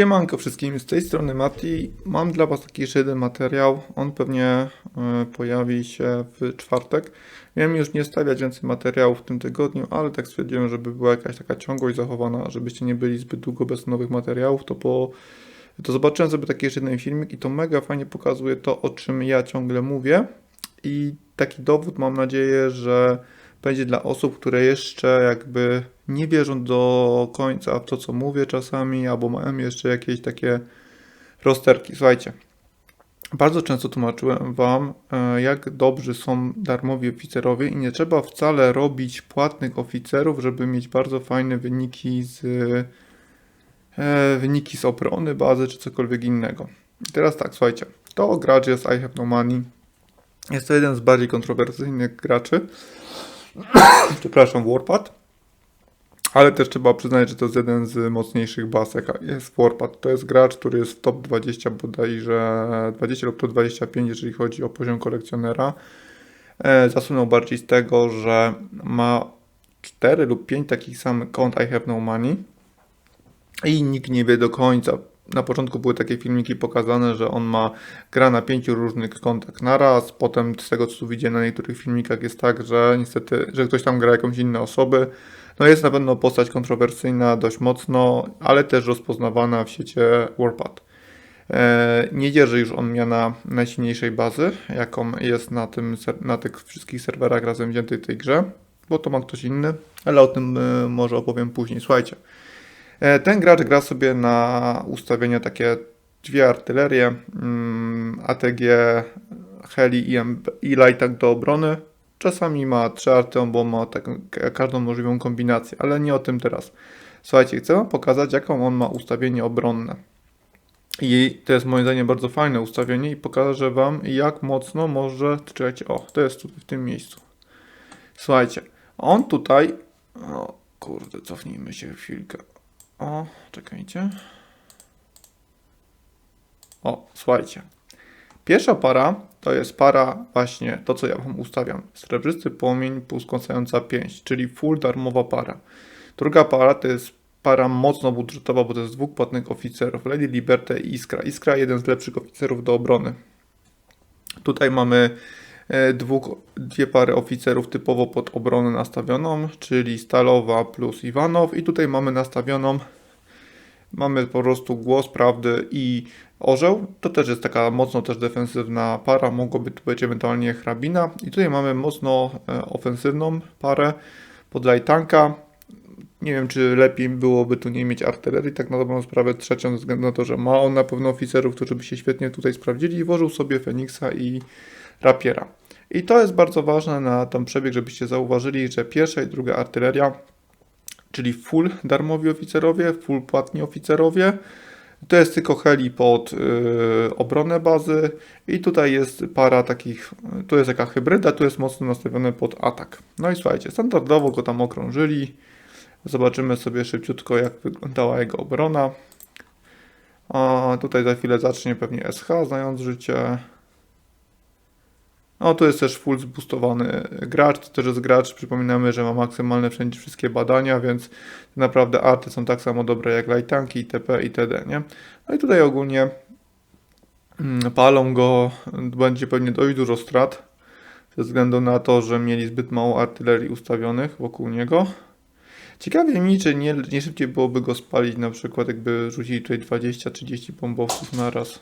Siemanko wszystkim, z tej strony Mati. Mam dla Was taki jeszcze jeden materiał. On pewnie e, pojawi się w czwartek. Miałem już nie stawiać więcej materiałów w tym tygodniu, ale tak stwierdziłem, żeby była jakaś taka ciągłość zachowana, żebyście nie byli zbyt długo bez nowych materiałów, to po to zobaczyłem sobie taki jeszcze jeden filmik i to mega fajnie pokazuje to, o czym ja ciągle mówię. I taki dowód mam nadzieję, że będzie dla osób, które jeszcze jakby nie wierzą do końca w to, co mówię czasami, albo mają jeszcze jakieś takie rozterki. Słuchajcie, bardzo często tłumaczyłem Wam, e, jak dobrzy są darmowi oficerowie i nie trzeba wcale robić płatnych oficerów, żeby mieć bardzo fajne wyniki z e, wyniki z obrony bazy czy cokolwiek innego. I teraz tak, słuchajcie, to gracz jest I Have No Money. Jest to jeden z bardziej kontrowersyjnych graczy. Przepraszam, Warpad. Ale też trzeba przyznać, że to jest jeden z mocniejszych jaka jest Warpad. To jest gracz, który jest w top 20 bodajże 20 lub top 25, jeżeli chodzi o poziom kolekcjonera. E, zasunął bardziej z tego, że ma 4 lub 5 takich samych kont I have no money i nikt nie wie do końca. Na początku były takie filmiki pokazane, że on ma gra na pięciu różnych kontach naraz. Potem z tego co widziałem na niektórych filmikach jest tak, że niestety, że ktoś tam gra jakąś inne osoby. No jest na pewno postać kontrowersyjna dość mocno, ale też rozpoznawana w siecie Warpad. E, nie dzierży już on miana najsilniejszej bazy, jaką jest na, tym, na tych wszystkich serwerach razem wziętych w tej grze, bo to ma ktoś inny, ale o tym e, może opowiem później. Słuchajcie, ten gracz gra sobie na ustawienia takie dwie artylerie, mm, ATG, Heli i, Lightak do obrony, Czasami ma trzy arty, bo ma tak, każdą możliwą kombinację, ale nie o tym teraz. Słuchajcie, chcę Wam pokazać, jaką on ma ustawienie obronne. I to jest moim zdaniem bardzo fajne ustawienie i pokażę Wam, jak mocno może... Czekajcie, o, to jest tutaj w tym miejscu. Słuchajcie, on tutaj... O, kurde, cofnijmy się chwilkę. O, czekajcie. O, słuchajcie. Pierwsza para to jest para właśnie to, co ja Wam ustawiam. Srebrzysty płomień półskąsająca pięść, czyli full darmowa para. Druga para to jest para mocno budżetowa, bo to jest dwóch płatnych oficerów. Lady Liberty i Iskra. Iskra jeden z lepszych oficerów do obrony. Tutaj mamy dwóch, dwie pary oficerów typowo pod obronę nastawioną, czyli Stalowa plus Iwanow i tutaj mamy nastawioną mamy po prostu głos prawdy i orzeł. To też jest taka mocno też defensywna para, mogłoby tu być ewentualnie hrabina. I tutaj mamy mocno e, ofensywną parę pod lajtanka. Nie wiem, czy lepiej byłoby tu nie mieć artylerii, tak na dobrą sprawę trzecią, ze względu na to, że ma on na pewno oficerów, którzy by się świetnie tutaj sprawdzili i włożył sobie Feniksa i Rapiera. I to jest bardzo ważne na ten przebieg, żebyście zauważyli, że pierwsza i druga artyleria, czyli full darmowi oficerowie, full płatni oficerowie, to jest tylko heli pod yy, obronę bazy i tutaj jest para takich, tu jest jaka hybryda, tu jest mocno nastawione pod atak. No i słuchajcie, standardowo go tam okrążyli. Zobaczymy sobie szybciutko jak wyglądała jego obrona. A tutaj za chwilę zacznie pewnie SH, znając życie. No tu jest też full zboostowany gracz, to też jest gracz, przypominamy, że ma maksymalne wszędzie wszystkie badania, więc naprawdę arty są tak samo dobre jak light tanki, itp. itd. Nie? No i tutaj ogólnie mm, palą go, będzie pewnie dość dużo strat, ze względu na to, że mieli zbyt mało artylerii ustawionych wokół niego. Ciekawie mi, czy nie, nie szybciej byłoby go spalić, na przykład jakby rzucili tutaj 20-30 bombowców na raz.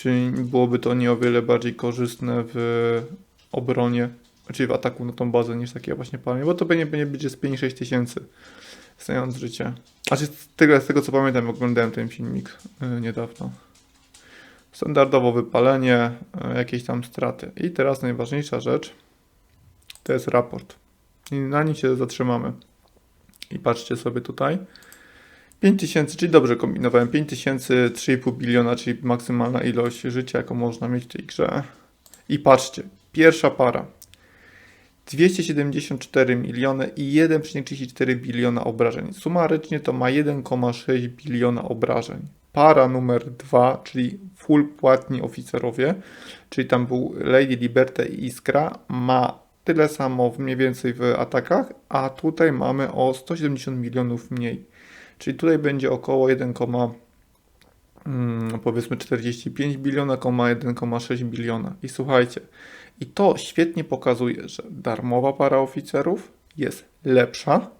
Czy byłoby to nie o wiele bardziej korzystne w obronie, czyli w ataku na tą bazę niż takie właśnie palenie, bo to będzie, będzie, z 5-6 tysięcy znając życie. Znaczy z tego, z tego co pamiętam, oglądałem ten filmik yy, niedawno. Standardowo wypalenie, yy, jakieś tam straty. I teraz najważniejsza rzecz to jest raport. I na nim się zatrzymamy. I patrzcie sobie tutaj. 5000, czyli dobrze kombinowałem, 5000, 3,5 biliona, czyli maksymalna ilość życia, jaką można mieć w tej grze. I patrzcie, pierwsza para. 274 miliony i 1,34 biliona obrażeń. Sumarycznie to ma 1,6 biliona obrażeń. Para numer 2, czyli full płatni oficerowie, czyli tam był Lady Liberty i Iskra, ma tyle samo mniej więcej w atakach, a tutaj mamy o 170 milionów mniej. Czyli tutaj będzie około 1, mm, powiedzmy 45 biliona, 1,6 biliona. I słuchajcie, i to świetnie pokazuje, że darmowa para oficerów jest lepsza.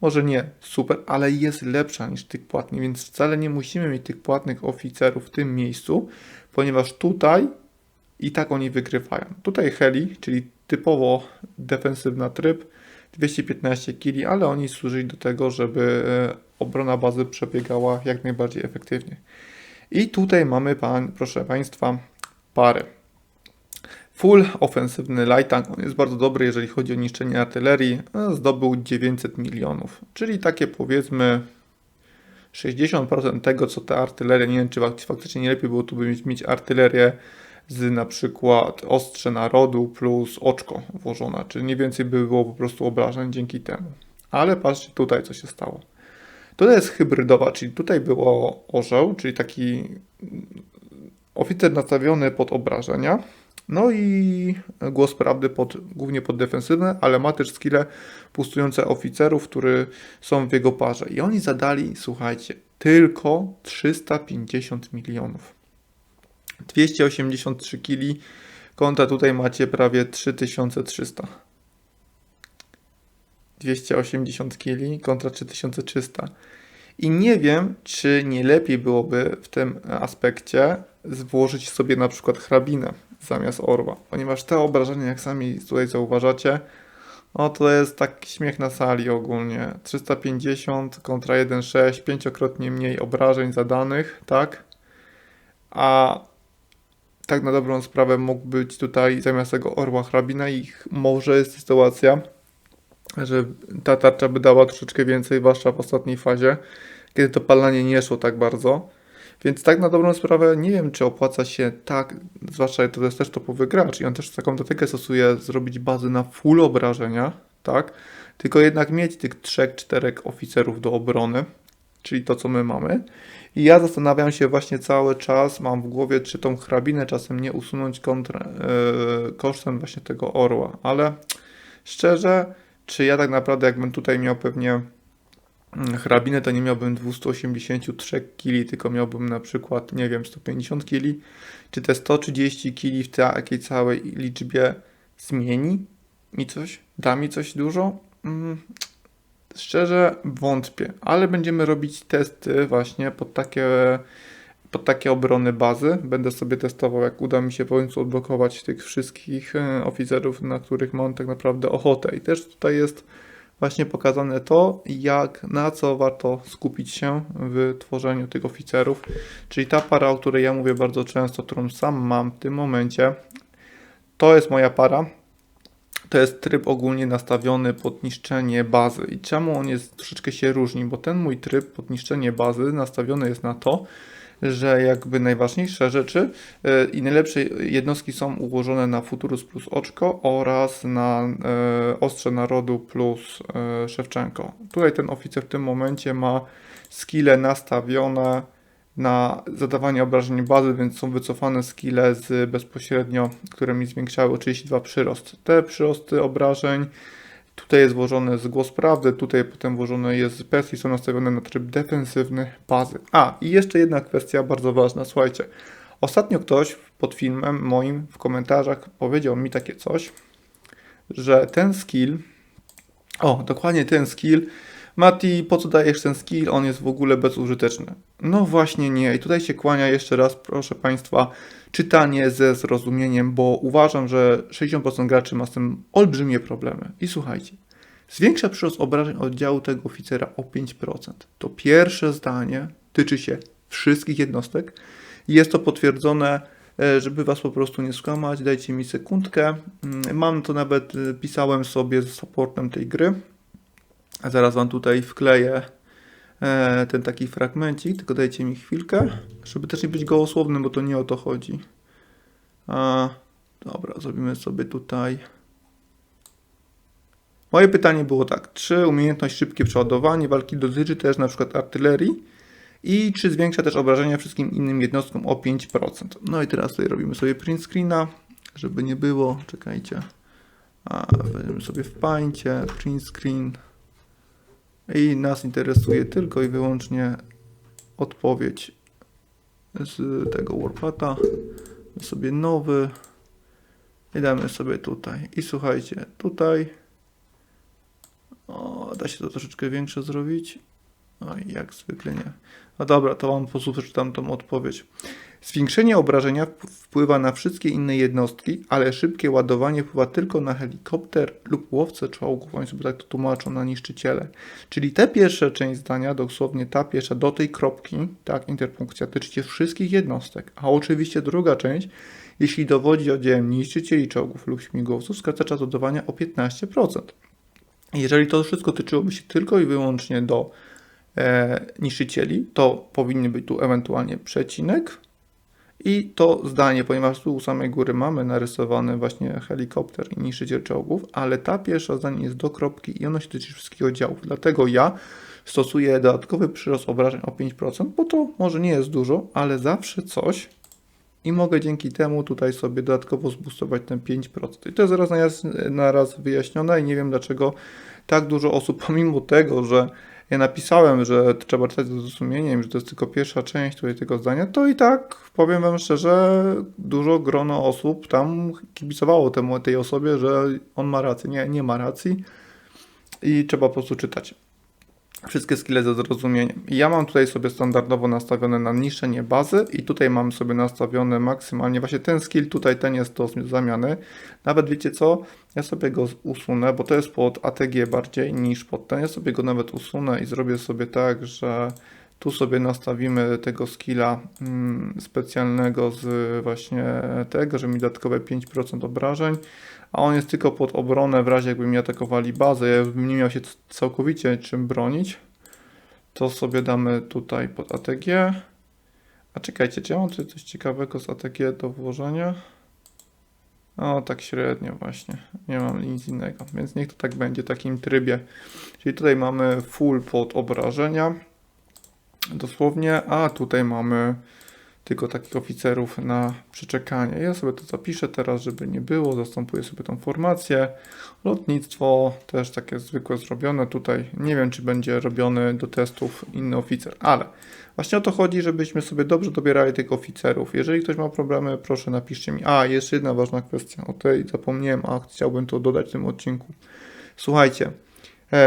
Może nie super, ale jest lepsza niż tych płatnych, więc wcale nie musimy mieć tych płatnych oficerów w tym miejscu, ponieważ tutaj i tak oni wygrywają. Tutaj Heli, czyli typowo defensywna tryb, 215 kili, ale oni służyli do tego, żeby e, obrona bazy przebiegała jak najbardziej efektywnie. I tutaj mamy, pan, proszę Państwa, parę. Full ofensywny light tank, on jest bardzo dobry, jeżeli chodzi o niszczenie artylerii, zdobył 900 milionów, czyli takie powiedzmy 60% tego, co ta artyleria, nie wiem czy fak- faktycznie nie lepiej było tu by mieć, mieć artylerię z na przykład ostrze narodu plus oczko włożona, czyli mniej więcej by było po prostu obrażeń dzięki temu. Ale patrzcie tutaj, co się stało. Tutaj jest hybrydowa, czyli tutaj było orzeł, czyli taki oficer nastawiony pod obrażenia, no i głos prawdy pod, głównie pod defensywne, ale ma też skille pustujące oficerów, którzy są w jego parze. I oni zadali, słuchajcie, tylko 350 milionów. 283 kili, konta tutaj macie prawie 3300. 280 kili kontra 3300. I nie wiem, czy nie lepiej byłoby w tym aspekcie włożyć sobie na przykład hrabinę zamiast orła, ponieważ te obrażenia, jak sami tutaj zauważacie, no to jest tak śmiech na sali ogólnie. 350 kontra 1,6, pięciokrotnie mniej obrażeń zadanych, tak? A tak na dobrą sprawę mógł być tutaj zamiast tego orła hrabina i może jest sytuacja, że ta tarcza by dała troszeczkę więcej, zwłaszcza w ostatniej fazie, kiedy to palanie nie szło tak bardzo. Więc tak na dobrą sprawę nie wiem, czy opłaca się tak, zwłaszcza to jest też topowy gracz i on też taką taktykę stosuje, zrobić bazy na full obrażenia, tak? Tylko jednak mieć tych trzech, czterech oficerów do obrony, czyli to, co my mamy. I ja zastanawiam się właśnie cały czas, mam w głowie, czy tą hrabinę czasem nie usunąć yy, kosztem właśnie tego orła, ale szczerze, czy ja tak naprawdę jakbym tutaj miał pewnie mm, hrabinę, to nie miałbym 283 kili, tylko miałbym na przykład, nie wiem, 150 kili. Czy te 130 kili w takiej całej liczbie zmieni mi coś? Da mi coś dużo? Mm, szczerze wątpię, ale będziemy robić testy właśnie pod takie, pod takie obrony bazy. Będę sobie testował, jak uda mi się w końcu odblokować tych wszystkich e, oficerów, na których mam tak naprawdę ochotę. I też tutaj jest właśnie pokazane to, jak, na co warto skupić się w tworzeniu tych oficerów. Czyli ta para, o której ja mówię bardzo często, którą sam mam w tym momencie, to jest moja para. To jest tryb ogólnie nastawiony pod niszczenie bazy. I czemu on jest troszeczkę się różni? Bo ten mój tryb pod niszczenie bazy nastawiony jest na to, że jakby najważniejsze rzeczy e, i najlepsze jednostki są ułożone na Futurus plus Oczko oraz na e, Ostrze Narodu plus e, Szewczenko. Tutaj ten oficer w tym momencie ma skille nastawione na zadawanie obrażeń bazy, więc są wycofane skille z bezpośrednio, które mi zwiększały o 32 przyrost. Te przyrosty obrażeń Tutaj jest włożony z głos prawdy, tutaj potem włożone jest z persji, są nastawione na tryb defensywny bazy. A, i jeszcze jedna kwestia bardzo ważna, słuchajcie. Ostatnio ktoś pod filmem moim w komentarzach powiedział mi takie coś, że ten skill, o, dokładnie ten skill, Mati, po co dajesz ten skill? On jest w ogóle bezużyteczny. No właśnie nie. I tutaj się kłania jeszcze raz, proszę Państwa, czytanie ze zrozumieniem, bo uważam, że 60% graczy ma z tym olbrzymie problemy. I słuchajcie, zwiększa przyrost obrażeń oddziału tego oficera o 5%. To pierwsze zdanie tyczy się wszystkich jednostek. Jest to potwierdzone, e, żeby Was po prostu nie skłamać. Dajcie mi sekundkę. Mm, Mam to nawet, e, pisałem sobie z supportem tej gry. A zaraz Wam tutaj wkleję e, ten taki fragmencik, tylko dajcie mi chwilkę, żeby też nie być gołosłownym, bo to nie o to chodzi. A, dobra, zrobimy sobie tutaj. Moje pytanie było tak, czy umiejętność szybkie przeładowanie walki dotyczy też na przykład artylerii i czy zwiększa też obrażenia wszystkim innym jednostkom o 5%. No i teraz tutaj robimy sobie print screena, żeby nie było, czekajcie. A, będziemy sobie w pańcie, print screen. I nas interesuje tylko i wyłącznie odpowiedź z tego Warpata. Sobie nowy. I damy sobie tutaj. I słuchajcie, tutaj. O, da się to troszeczkę większe zrobić. Oj, jak zwykle nie. No dobra, to wam po prostu przeczytam tą odpowiedź. Zwiększenie obrażenia wp- wpływa na wszystkie inne jednostki, ale szybkie ładowanie wpływa tylko na helikopter lub łowcę czołgów. Oni sobie tak to tłumaczą na niszczyciele. Czyli te pierwsze część zdania, dosłownie ta pierwsza do tej kropki, tak, interpunkcja, dotyczy wszystkich jednostek. A oczywiście druga część, jeśli dowodzi oddziałem niszczycieli czołgów lub śmigłowców, skraca czas ładowania o 15%. Jeżeli to wszystko tyczyłoby się tylko i wyłącznie do e, niszczycieli, to powinien być tu ewentualnie przecinek i to zdanie, ponieważ tu u samej góry mamy narysowany właśnie helikopter i niszczyciel czołgów, ale ta pierwsza zdanie jest do kropki i ono się tyczy wszystkich oddziałów. Dlatego ja stosuję dodatkowy przyrost obrażeń o 5%, bo to może nie jest dużo, ale zawsze coś i mogę dzięki temu tutaj sobie dodatkowo zboostować ten 5%. I to jest raz na na raz wyjaśnione i nie wiem dlaczego tak dużo osób, pomimo tego, że ja napisałem, że trzeba czytać ze zrozumieniem, że to jest tylko pierwsza część tutaj tego zdania, to i tak powiem Wam szczerze, dużo grono osób tam kibicowało temu, tej osobie, że on ma rację. Nie, nie ma racji i trzeba po prostu czytać wszystkie skille ze zrozumieniem. Ja mam tutaj sobie standardowo nastawione na niszczenie bazy i tutaj mam sobie nastawione maksymalnie, właśnie ten skill tutaj, ten jest do zamiany. Nawet wiecie co, ja sobie go usunę, bo to jest pod ATG bardziej niż pod ten. Ja sobie go nawet usunę i zrobię sobie tak, że tu sobie nastawimy tego skilla mm, specjalnego z właśnie tego, że mi dodatkowe 5% obrażeń, a on jest tylko pod obronę w razie jakby mi atakowali bazę, ja bym nie miał się całkowicie czym bronić, to sobie damy tutaj pod ATG. A czekajcie, czy ja mam tutaj coś ciekawego z ATG do włożenia? O, tak średnio właśnie. Nie mam nic innego, więc niech to tak będzie w takim trybie. Czyli tutaj mamy full pod obrażenia, dosłownie, a tutaj mamy tylko takich oficerów na przeczekanie. Ja sobie to zapiszę teraz, żeby nie było, zastępuję sobie tą formację. Lotnictwo też takie zwykłe zrobione. Tutaj nie wiem, czy będzie robiony do testów inny oficer, ale właśnie o to chodzi, żebyśmy sobie dobrze dobierali tych oficerów. Jeżeli ktoś ma problemy, proszę napiszcie mi. A, jeszcze jedna ważna kwestia. O tej zapomniałem, a chciałbym to dodać w tym odcinku. Słuchajcie,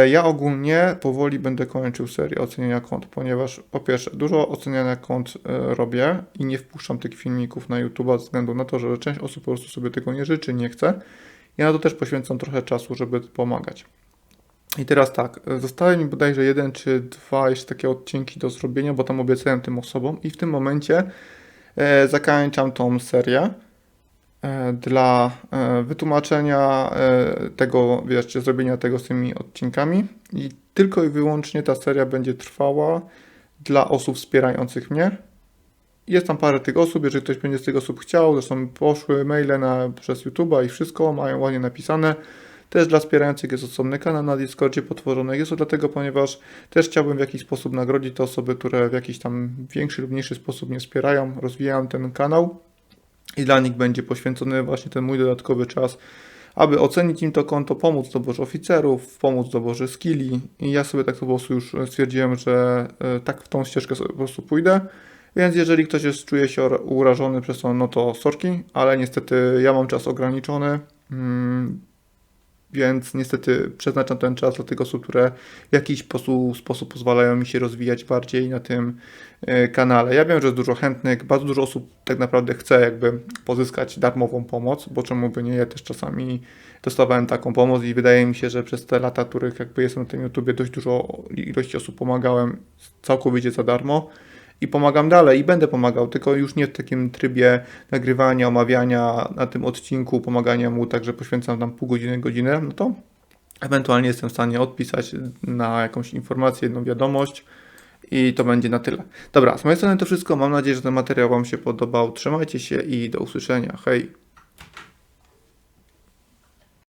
Ja ogólnie powoli będę kończył serię oceniania kont, ponieważ po pierwsze dużo oceniania kont e, robię i nie wpuszczam tych filmików na YouTube ze względu na to, że część osób po prostu sobie tego nie życzy, nie chce. Ja na to też poświęcam trochę czasu, żeby pomagać. I teraz tak, e, zostały mi bodajże jeden czy dwa jeszcze takie odcinki do zrobienia, bo tam obiecałem tym osobom i w tym momencie e, zakończam tą serię e, dla e, wytłumaczenia e, tego, wiesz, zrobienia tego z tymi odcinkami i tylko i wyłącznie ta seria będzie trwała dla osób wspierających mnie. Jest tam parę tych osób, jeżeli ktoś będzie z tych osób chciał, zresztą poszły maile na, przez YouTube'a i wszystko, mają ładnie napisane. Też dla wspierających jest osobny kanał na Discordzie potworzony. Jest to dlatego, ponieważ też chciałbym w jakiś sposób nagrodzić te osoby, które w jakiś tam większy lub mniejszy sposób mnie wspierają, rozwijają ten kanał i dla nich będzie poświęcony właśnie ten mój dodatkowy czas, aby ocenić im to konto, pomóc doborze oficerów, pomóc doborze skilli i ja sobie tak po prostu już stwierdziłem, że e, tak w tą ścieżkę sobie po prostu pójdę. Więc jeżeli ktoś jest, czuje się urażony przez to, no to sorki, ale niestety ja mam czas ograniczony, mm, więc niestety przeznaczam ten czas dla tych osób, które w jakiś sposób, sposób pozwalają mi się rozwijać bardziej na tym e, kanale. Ja wiem, że jest dużo chętnych, bardzo dużo osób tak naprawdę chce jakby pozyskać darmową pomoc, bo czemu by nie, ja też czasami dostawałem taką pomoc i wydaje mi się, że przez te lata, których jakby jestem na tym YouTubie, dość dużo ilości osób pomagałem całkowicie za darmo i pomagam dalej i będę pomagał, tylko już nie w takim trybie nagrywania, omawiania na tym odcinku, pomagania mu, także poświęcam tam pół godziny, godzinę, no to ewentualnie jestem w stanie odpisać na jakąś informację, jedną wiadomość i to będzie na tyle. Dobra, z mojej strony to wszystko. Mam nadzieję, że ten materiał Wam się podobał. Trzymajcie się i do usłyszenia. Hej!